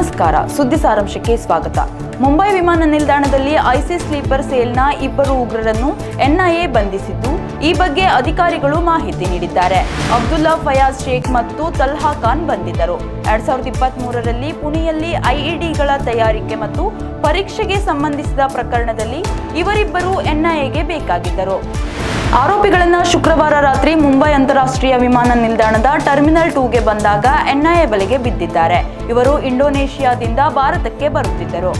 ನಮಸ್ಕಾರ. ಸುದ್ದಿ ಸಾರಾಂಶಕ್ಕೆ ಸ್ವಾಗತ. ಮುಂಬೈ ವಿಮಾನ ನಿಲ್ದಾಣದಲ್ಲಿ ಐಸಿಸ್ ಸ್ಲೀಪರ್ ಸೇಲ್ನ ಇಬ್ಬರು ಉಗ್ರರನ್ನು ಎನ್ಐಎ ಬಂಧಿಸಿದ್ದು, ಈ ಬಗ್ಗೆ ಅಧಿಕಾರಿಗಳು ಮಾಹಿತಿ ನೀಡಿದ್ದಾರೆ. ಅಬ್ದುಲ್ಲಾ ಫಯಾಜ್ ಶೇಖ್ ಮತ್ತು ತಲ್ಹಾ ಖಾನ್ ಬಂಧಿತರು. ಎರಡ್ ಸಾವಿರದ ಇಪ್ಪತ್ತ್ ಮೂರರಲ್ಲಿ ಪುಣೆಯಲ್ಲಿ ಐಇಡಿಗಳ ತಯಾರಿಕೆ ಮತ್ತು ಪರೀಕ್ಷೆಗೆ ಸಂಬಂಧಿಸಿದ ಪ್ರಕರಣದಲ್ಲಿ ಇವರಿಬ್ಬರು ಎನ್ಐಎಗೆ ಬೇಕಾಗಿದ್ದರು. ಆರೋಪಿಗಳನ್ನ ಶುಕ್ರವಾರ ರಾತ್ರಿ ಮುಂಬೈ ಅಂತಾರಾಷ್ಟ್ರೀಯ ವಿಮಾನ ನಿಲ್ದಾಣದ ಟರ್ಮಿನಲ್ ಟೂಗೆ ಬಂದಾಗ ಎನ್ಐಎ ಬಲೆಗೆ ಬಿದ್ದಿದ್ದಾರೆ. ಇವರು ಇಂಡೋನೇಷ್ಯಾದಿಂದ ಭಾರತಕ್ಕೆ ಬರುತ್ತಿದ್ದರು.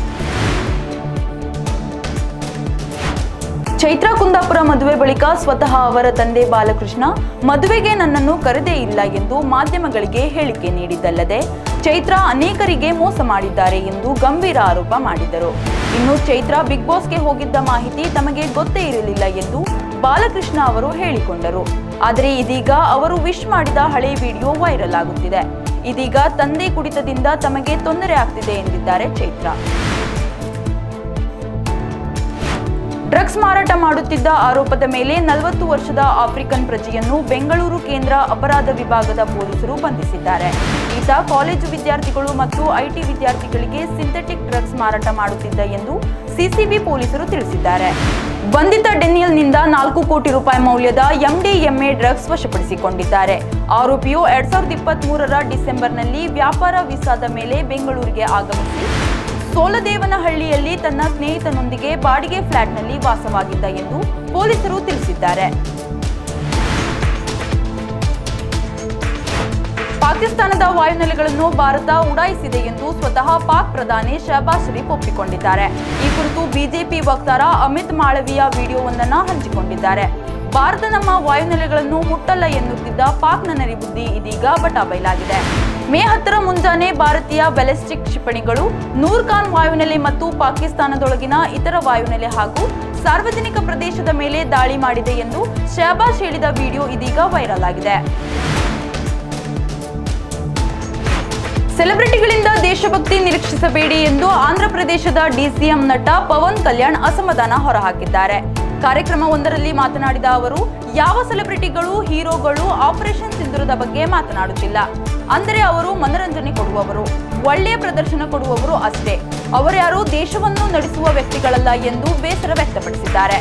ಚೈತ್ರಾ ಕುಂದಾಪುರ ಮದುವೆ ಬಳಿಕ ಸ್ವತಃ ಅವರ ತಂದೆ ಬಾಲಕೃಷ್ಣ, ಮದುವೆಗೆ ನನ್ನನ್ನು ಕರೆದೇ ಇಲ್ಲ ಎಂದು ಮಾಧ್ಯಮಗಳಿಗೆ ಹೇಳಿಕೆ ನೀಡಿದ್ದಲ್ಲದೆ, ಚೈತ್ರಾ ಅನೇಕರಿಗೆ ಮೋಸ ಮಾಡಿದ್ದಾರೆ ಎಂದು ಗಂಭೀರ ಆರೋಪ ಮಾಡಿದರು. ಇನ್ನು ಚೈತ್ರಾ ಬಿಗ್ ಬಾಸ್ಗೆ ಹೋಗಿದ್ದ ಮಾಹಿತಿ ತಮಗೆ ಗೊತ್ತೇ ಇರಲಿಲ್ಲ ಎಂದು ಬಾಲಕೃಷ್ಣ ಅವರು ಹೇಳಿಕೊಂಡರು. ಆದರೆ ಇದೀಗ ಅವರು ವಿಶ್ ಮಾಡಿದ ಹಳೆ ವಿಡಿಯೋ ವೈರಲ್ ಆಗುತ್ತಿದೆ. ಇದೀಗ ತಂದೆ ಕುಡಿತದಿಂದ ತಮಗೆ ತೊಂದರೆ ಆಗ್ತಿದೆ ಎಂದಿದ್ದಾರೆ ಚೈತ್ರ. ಡ್ರಗ್ಸ್ ಮಾರಾಟ ಮಾಡುತ್ತಿದ್ದ ಆರೋಪದ ಮೇಲೆ ನಲವತ್ತು ವರ್ಷದ ಆಫ್ರಿಕನ್ ಪ್ರಜೆಯನ್ನು ಬೆಂಗಳೂರು ಕೇಂದ್ರ ಅಪರಾಧ ವಿಭಾಗದ ಪೊಲೀಸರು ಬಂಧಿಸಿದ್ದಾರೆ. ಈತ ಕಾಲೇಜು ವಿದ್ಯಾರ್ಥಿಗಳು ಮತ್ತು ಐಟಿ ವಿದ್ಯಾರ್ಥಿಗಳಿಗೆ ಸಿಂಥೆಟಿಕ್ ಡ್ರಗ್ಸ್ ಮಾರಾಟ ಮಾಡುತ್ತಿದ್ದ ಎಂದು ಸಿಸಿಬಿ ಪೊಲೀಸರು ತಿಳಿಸಿದ್ದಾರೆ. ಬಂಧಿತ ಡೆನಿಯಲ್ನಿಂದ ನಾಲ್ಕು ಕೋಟಿ ರೂಪಾಯಿ ಮೌಲ್ಯದ ಎಂಡಿಎಂಎ ಡ್ರಗ್ಸ್ ವಶಪಡಿಸಿಕೊಂಡಿದ್ದಾರೆ. ಆರೋಪಿಯು ಎರಡ್ ಸಾವಿರದ ಇಪ್ಪತ್ತ್ ಮೂರರ ಡಿಸೆಂಬರ್ನಲ್ಲಿ ವ್ಯಾಪಾರ ವೀಸಾದ ಮೇಲೆ ಬೆಂಗಳೂರಿಗೆ ಆಗಮಿಸಿ ಸೋಲದೇವನಹಳ್ಳಿಯಲ್ಲಿ ತನ್ನ ಸ್ನೇಹಿತನೊಂದಿಗೆ ಬಾಡಿಗೆ ಫ್ಲಾಟ್ನಲ್ಲಿ ವಾಸವಾಗಿದ್ದ ಎಂದು ಪೊಲೀಸರು ತಿಳಿಸಿದ್ದಾರೆ. ಪಾಕಿಸ್ತಾನದ ವಾಯುನೆಲೆಗಳನ್ನು ಭಾರತ ಉಡಾಯಿಸಿದೆ ಎಂದು ಸ್ವತಃ ಪಾಕ್ ಪ್ರಧಾನಿ ಶಹಬಾಜ್ ಶರೀಫ್ ಒಪ್ಪಿಕೊಂಡಿದ್ದಾರೆ. ಈ ಕುರಿತು ಬಿಜೆಪಿ ವಕ್ತಾರ ಅಮಿತ್ ಮಾಳವಿಯ ವಿಡಿಯೋವೊಂದನ್ನು ಹಂಚಿಕೊಂಡಿದ್ದಾರೆ. ಭಾರತ ನಮ್ಮ ವಾಯುನೆಲೆಗಳನ್ನು ಮುಟ್ಟಲ್ಲ ಎನ್ನುತ್ತಿದ್ದ ಪಾಕ್ನ ನರಿಬುದ್ಧಿ ಇದೀಗ ಬಟಾಬೈಲಾಗಿದೆ ಮೇ ಹತ್ತರ ಮುಂಜಾನೆ ಭಾರತೀಯ ಬ್ಯಾಲಿಸ್ಟಿಕ್ ಕ್ಷಿಪಣಿಗಳು ನೂರ್ಖಾನ್ ವಾಯುನೆಲೆ ಮತ್ತು ಪಾಕಿಸ್ತಾನದೊಳಗಿನ ಇತರ ವಾಯುನೆಲೆ ಹಾಗೂ ಸಾರ್ವಜನಿಕ ಪ್ರದೇಶದ ಮೇಲೆ ದಾಳಿ ಮಾಡಿದೆ ಎಂದು ಶಹಬಾಜ್ ಹೇಳಿದ ವಿಡಿಯೋ ಇದೀಗ ವೈರಲ್ ಆಗಿದೆ. ಸೆಲೆಬ್ರಿಟಿಗಳಿಂದ ದೇಶಭಕ್ತಿ ನಿರೀಕ್ಷಿಸಬೇಡಿ ಎಂದು ಆಂಧ್ರಪ್ರದೇಶದ ಡಿಸಿಎಂ ನಟ ಪವನ್ ಕಲ್ಯಾಣ್ ಅಸಮಾಧಾನ ಹೊರಹಾಕಿದ್ದಾರೆ. ಕಾರ್ಯಕ್ರಮವೊಂದರಲ್ಲಿ ಮಾತನಾಡಿದ ಅವರು, ಯಾವ ಸೆಲೆಬ್ರಿಟಿಗಳು, ಹೀರೋಗಳು ಆಪರೇಷನ್ ಸಿಂಧುರದ ಬಗ್ಗೆ ಮಾತನಾಡುತ್ತಿಲ್ಲ. ಅಂದರೆ ಅವರು ಮನರಂಜನೆ ಕೊಡುವವರು, ಒಳ್ಳೆಯ ಪ್ರದರ್ಶನ ಕೊಡುವವರು ಅಷ್ಟೇ. ಅವರ್ಯಾರು ದೇಶವನ್ನು ನಡೆಸುವ ವ್ಯಕ್ತಿಗಳಲ್ಲ ಎಂದು ಬೇಸರ ವ್ಯಕ್ತಪಡಿಸಿದ್ದಾರೆ.